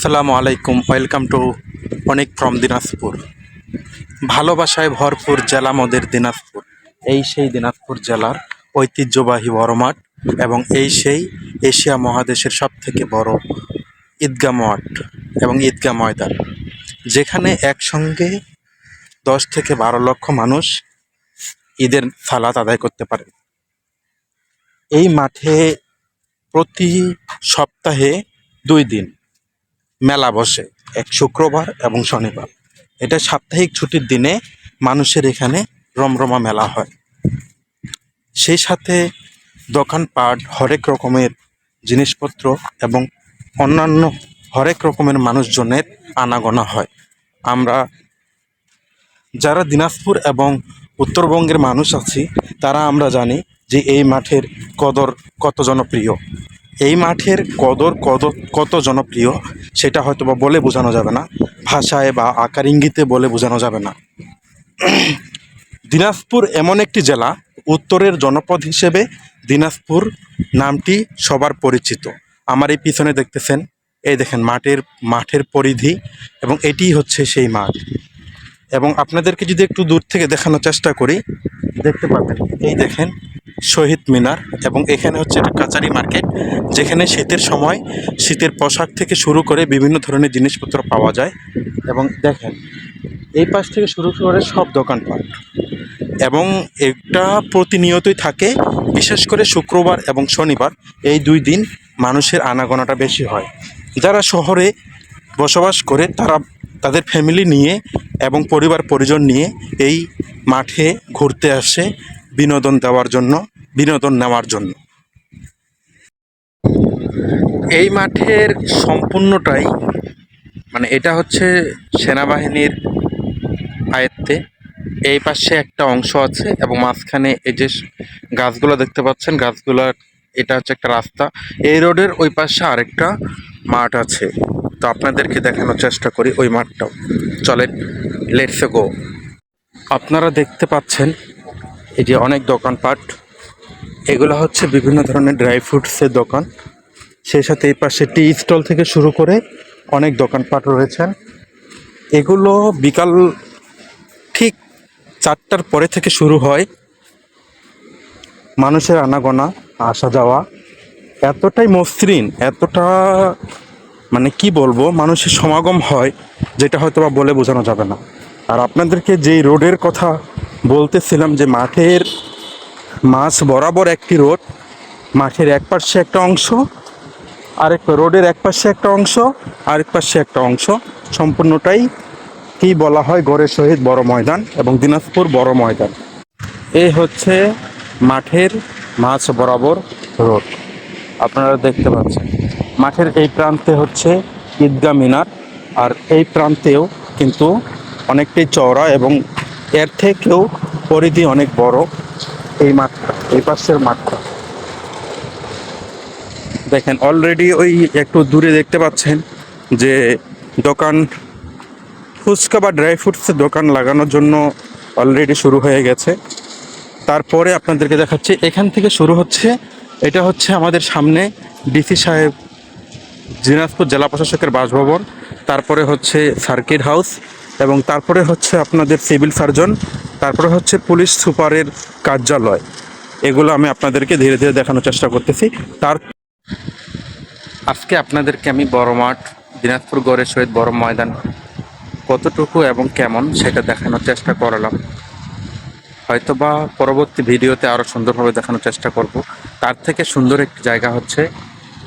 আসসালামু আলাইকুম, welcome to অনেক ফ্রম দিনাজপুর। ভালোবাসায় ভরপুর জেলা মোদের দিনাজপুর। এই সেই দিনাজপুর জেলার ঐতিহ্যবাহী বড় মাঠ এবং এই সেই এশিয়া মহাদেশের সব থেকে বড় ঈদগা মাঠ এবং ঈদগা ময়দান, যেখানে একসঙ্গে দশ থেকে বারো লক্ষ মানুষ ঈদের সালাত আদায় করতে পারে। এই মাঠে প্রতি সপ্তাহে দুই দিন মেলা বসে, এক শুক্রবার এবং শনিবার। এটা সাপ্তাহিক ছুটির দিনে মানুষের এখানে রমরমা মেলা হয়। সেই সাথে দোকানপাট হরেক রকমের জিনিসপত্র এবং অন্যান্য হরেক রকমের মানুষজনের আনাগোনা হয়। আমরা যারা দিনাজপুর এবং উত্তরবঙ্গের মানুষ আছি, তারা আমরা জানি যে এই মাঠের কদর কত জনপ্রিয়। এই মাঠের কদর কত কত জনপ্রিয় সেটা হয়তো বা বলে বোঝানো যাবে না। ভাষায় বা আকার ইঙ্গিতে বলে বোঝানো যাবে না। দিনাজপুর এমন একটি জেলা, উত্তরের জনপদ হিসেবে দিনাজপুর নামটি সবার পরিচিত। আমার এই পিছনে দেখতেছেন, এই দেখেন মাঠের মাঠের পরিধি এবং এটি হচ্ছে সেই মাঠ। এবং আপনাদেরকে যদি একটু দূর থেকে দেখানোর চেষ্টা করি, দেখতে পাবেন এই দেখেন শহীদ মিনার এবং এখানে হচ্ছে একটা কাচারি মার্কেট, যেখানে শীতের সময় শীতের পোশাক থেকে শুরু করে বিভিন্ন ধরনের জিনিসপত্র পাওয়া যায়। এবং দেখেন, এই পাশ থেকে শুরু করে সব দোকানপাট। এবং এটা প্রতিনিয়তই থাকে, বিশেষ করে শুক্রবার এবং শনিবার। এই দুই দিন মানুষের আনাগোনাটা বেশি হয়। যারা শহরে বসবাস করে, তারা তাদের ফ্যামিলি নিয়ে এবং পরিবার পরিজন নিয়ে এই মাঠে ঘুরতে আসে। বিনোদন দেওয়ার জন্য, বিনোদন নেওয়ার জন্য। এই মাঠের সম্পূর্ণটাই মানে এটা হচ্ছে সেনাবাহিনীর আয়ত্তে। এই পাশে একটা অংশ আছে এবং মাঝখানে এই যে গাছগুলো দেখতে পাচ্ছেন গাছগুলোর এটা হচ্ছে একটা রাস্তা। এই রোডের ওই পাশে আরেকটা মাঠ আছে। তো আপনাদেরকে দেখানোর চেষ্টা করি ওই মাঠটাও। চলেন লেটস গো আপনারা দেখতে পাচ্ছেন যে অনেক দোকানপাট এগুলো হচ্ছে বিভিন্ন ধরনের ড্রাই ফ্রুটসের দোকান। সেই সাথে এই পাশে টি স্টল থেকে শুরু করে অনেক দোকানপাট রয়েছেন এগুলো বিকাল ঠিক চারটার পরে থেকে শুরু হয়। মানুষের আনাগোনা, আসা যাওয়া এতটাই মসৃণ, এতটা মানে কি বলব, মানুষের সমাগম হয়, যেটা হয়তো বা বলে বোঝানো যাবে না। আর আপনাদেরকে যেই রোডের কথা বলতেছিলাম যে মাঠের মাছ বরাবর একটি রোড, মাঠের এক পাশে একটা অংশ, আরেক রোডের এক পাশে একটা অংশ, আরেক পাশে একটা অংশ। সম্পূর্ণটাই কি বলা হয় গড়ের শহীদ বড় ময়দান এবং দিনাজপুর বড় ময়দান। এই হচ্ছে মাঠের মাছ বরাবর রোড। আপনারা দেখতে পাচ্ছেন, মাঠের এই প্রান্তে হচ্ছে ঈদগাহ মিনার, আর এই প্রান্তেও কিন্তু অনেকটাই চওড়া এবং এর থেকেও পরিধি অনেক বড় এই মাঠটা এই পাশের মাঠটা দেখেন অলরেডি ওই একটু দূরে দেখতে পাচ্ছেন যে দোকান, ফুচকা বা ড্রাই ফ্রুটসের দোকান লাগানোর জন্য অলরেডি শুরু হয়ে গেছে। তারপরে আপনাদেরকে দেখাচ্ছি, এখান থেকে শুরু হচ্ছে, এটা হচ্ছে আমাদের সামনে ডিসি সাহেব, দিনাজপুর জেলা প্রশাসকের বাসভবন, তারপরে হচ্ছে সার্কিট হাউস এবং তারপরে হচ্ছে আপনাদের সিভিল সার্জন, তারপরে হচ্ছে পুলিশ সুপারের কার্যালয়। এগুলো আমি আপনাদেরকে ধীরে ধীরে দেখানোর চেষ্টা করতেছি। তার আজকে আপনাদেরকে আমি বড় মাঠ, দিনাজপুর গড়ের সহিত বড় ময়দান কতটুকু এবং কেমন সেটা দেখানোর চেষ্টা করলাম। হয়তোবা পরবর্তী ভিডিওতে আরও সুন্দরভাবে দেখানোর চেষ্টা করব। তার থেকে সুন্দর একটি জায়গা হচ্ছে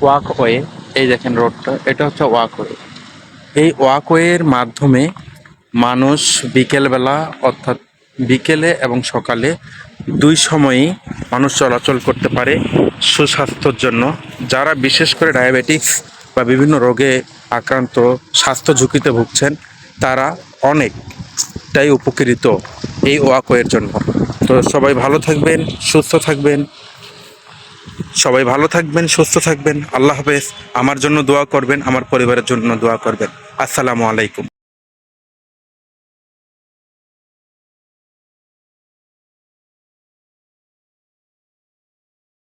ওয়াকওয়ে। এই দেখেন রোডটা, এটা হচ্ছে ওয়াকওয়ে। এই ওয়াকওয়ের মাধ্যমে মানুষ বিকেলবেলা, অর্থাৎ বিকেলে এবং সকালে দুই সময়ই মানুষ চলাচল করতে পারে সুস্বাস্থ্যর জন্য। যারা বিশেষ করে ডায়াবেটিক্স বা বিভিন্ন রোগে আক্রান্ত, স্বাস্থ্য ঝুঁকিতে ভুগছেন, তারা অনেকটাই উপকৃত এই ওয়াকওয়ের জন্য। তো সবাই ভালো থাকবেন, সুস্থ থাকবেন। সবাই ভালো থাকবেন, সুস্থ থাকবেন। আল্লাহ হাফেজ। আমার জন্য দোয়া করবেন, আমার পরিবারের জন্য দোয়া করবেন। আসসালামু আলাইকুম।